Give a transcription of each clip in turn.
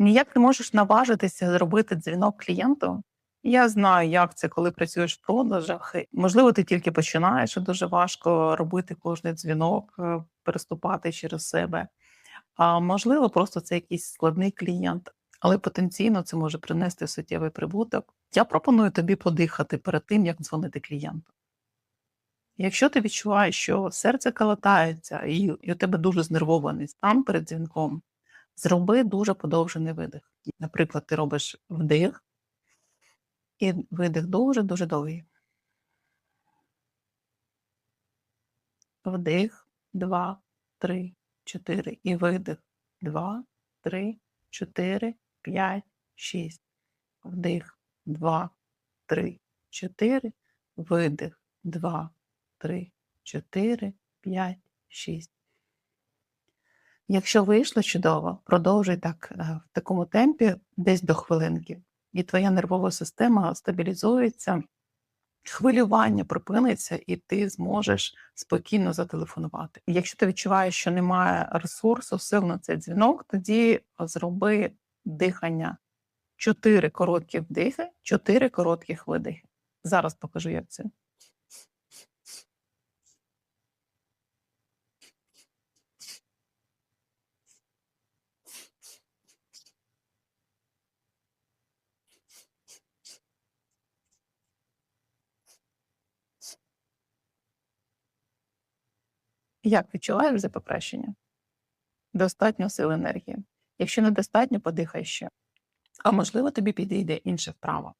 Ніяк не можеш наважитися зробити дзвінок клієнту. Я знаю, як це, коли працюєш в продажах. Можливо, ти тільки починаєш, і дуже важко робити кожний дзвінок, е, переступати через себе. А можливо, просто це якийсь складний клієнт, але потенційно це може принести суттєвий прибуток. Я пропоную тобі подихати перед тим, як дзвонити клієнту. Якщо ти відчуваєш, що серце калатається і, і у тебе дуже знервований стан перед дзвінком, зроби дуже подовжений видих. Наприклад, ти робиш вдих і видих дуже дуже довгий. Вдих, два, три, чотири. І видих. Два, три, чотири, п'ять, шість. Вдих, два, три, чотири. Видих. Два, три, чотири, п'ять, шість. Якщо вийшло чудово, продовжуй так е, в такому темпі десь до хвилинки, і твоя нервова система стабілізується, хвилювання припиниться, і ти зможеш спокійно зателефонувати. Якщо ти відчуваєш, що немає ресурсу, сил на цей дзвінок, тоді зроби дихання. Чотири короткі вдихи, чотири коротких видихи. Зараз покажу, як це. Як відчуваєш вже покращення? Достатньо сил енергії. Якщо недостатньо, подихай ще. А можливо, тобі підійде інша вправа.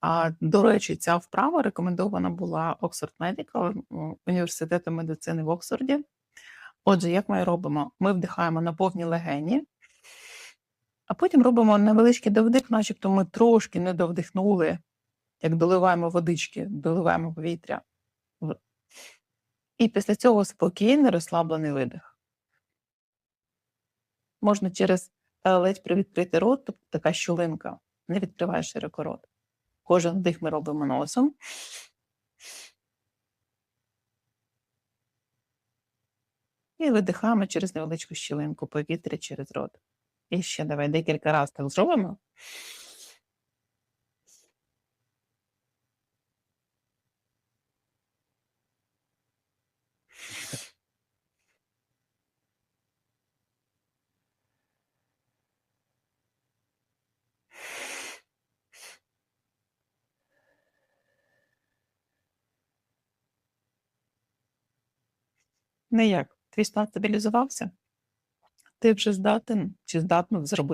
А, до речі, ця вправа рекомендована була Oxford Medical м, університету медицини в Оксфорді. Отже, як ми робимо? Ми вдихаємо на повні легені, а потім робимо невеличкий довдих, начебто ми трошки не довдихнули, як доливаємо водички, доливаємо повітря. І після цього спокійний розслаблений видих. Можна через е, ледь привідкрити рот, тобто така щілинка, не відкриваєш широко рот. Кожен вдих ми робимо носом. І видихаємо через невеличку щілинку повітря через рот. І ще давай декілька разів так зробимо. Не як. Твій стан стабілізувався? Ти вже здатен чи здатна зробити